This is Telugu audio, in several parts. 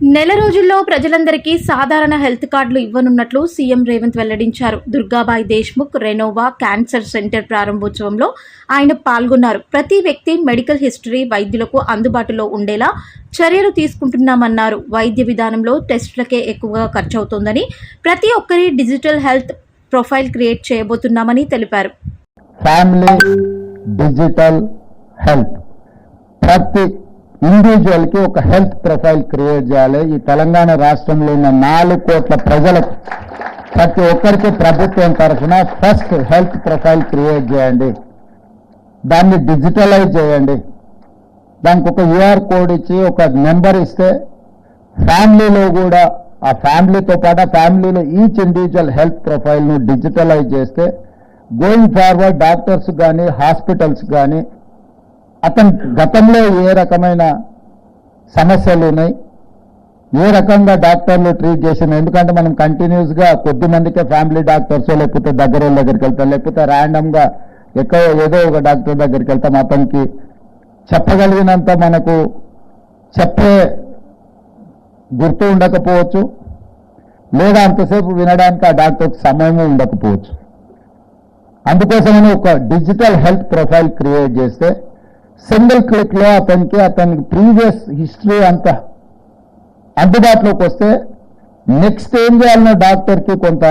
నెల రోజుల్లో ప్రజలందరికీ సాధారణ హెల్త్ కార్డులు ఇవ్వనున్నట్లు సీఎం రేవంత్ వెల్లడించారు. Durgabai Deshmukh Renova cancer centre ప్రారంభోత్సవంలో ఆయన పాల్గొన్నారు. ప్రతి వ్యక్తి మెడికల్ హిస్టరీ వైద్యులకు అందుబాటులో ఉండేలా చర్యలు తీసుకుంటున్నామన్నారు. వైద్య విధానంలో టెస్టులకే ఎక్కువగా ఖర్చవుతోందని ప్రతి ఒక్కరి డిజిటల్ హెల్త్ ప్రొఫైల్ క్రియేట్ చేయబోతున్నామని తెలిపారు. ఫ్యామిలీ డిజిటల్ హెల్త్ ప్రతి ఇండివిజువల్కి ఒక హెల్త్ ప్రొఫైల్ క్రియేట్ చేయాలి. ఈ తెలంగాణ రాష్ట్రంలో ఉన్న నాలుగు కోట్ల ప్రజలకు ప్రతి ఒక్కరికి ప్రభుత్వం తరఫున ఫస్ట్ హెల్త్ ప్రొఫైల్ క్రియేట్ చేయండి. దాన్ని డిజిటలైజ్ చేయండి. దానికి ఒక యూఆర్ కోడ్ ఇచ్చి ఒక నెంబర్ ఇస్తే ఫ్యామిలీలో కూడా ఆ ఫ్యామిలీతో పాటు ఆ ఫ్యామిలీలో ఈచ్ ఇండివిజువల్ హెల్త్ ప్రొఫైల్ను డిజిటలైజ్ చేస్తే గోయింగ్ ఫార్వర్డ్ డాక్టర్స్ కానీ హాస్పిటల్స్ కానీ అతని గతంలో ఏ రకమైన సమస్యలు ఉన్నాయి ఏ రకంగా డాక్టర్లు ట్రీట్ చేసిన ఎందుకంటే మనం కంటిన్యూస్గా కొద్ది మందికే ఫ్యామిలీ డాక్టర్స్ లేకపోతే దగ్గర దగ్గరికి వెళ్తాం. లేకపోతే ర్యాండమ్గా ఎక్కడో ఏదో ఒక డాక్టర్ దగ్గరికి వెళ్తాం. అతనికి చెప్పగలిగినంత మనకు చెప్పే గుర్తు ఉండకపోవచ్చు. లేదా అంతసేపు వినడానికి ఆ డాక్టర్కి సమయము ఉండకపోవచ్చు. అందుకోసమని ఒక డిజిటల్ హెల్త్ ప్రొఫైల్ క్రియేట్ చేస్తే సింగిల్ క్లిక్లో అతనికి అతనికి ప్రీవియస్ హిస్టరీ అంతా అందుబాటులోకి వస్తే నెక్స్ట్ ఏం చేయాలన్న డాక్టర్కి కొంత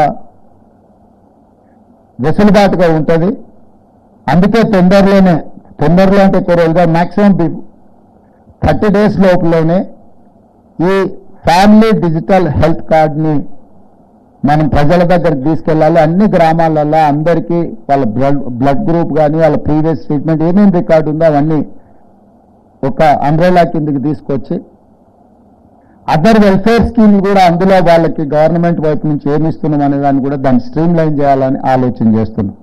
వెసులుబాటుగా ఉంటుంది. అందుకే తొందరలోనే తొందరలో అంటే ఎక్కువ రోజుగా మాక్సిమం థర్టీ డేస్ లోపలనే ఈ ఫ్యామిలీ డిజిటల్ హెల్త్ కార్డ్ని మనం ప్రజల దగ్గరికి తీసుకెళ్ళాలి. అన్ని గ్రామాలలో అందరికీ వాళ్ళ బ్లడ్ బ్లడ్ గ్రూప్ కానీ వాళ్ళ ప్రీవియస్ ట్రీట్మెంట్ ఏమేమి రికార్డు ఉందో అవన్నీ ఒక అంబ్రెలా కిందకి తీసుకొచ్చి అదర్ వెల్ఫేర్ స్కీమ్ కూడా అందులో వాళ్ళకి గవర్నమెంట్ వైపు నుంచి ఏమి ఇస్తున్నాం అనే దాన్ని కూడా దాన్ని స్ట్రీమ్ లైన్ చేయాలని ఆలోచన చేస్తున్నాం.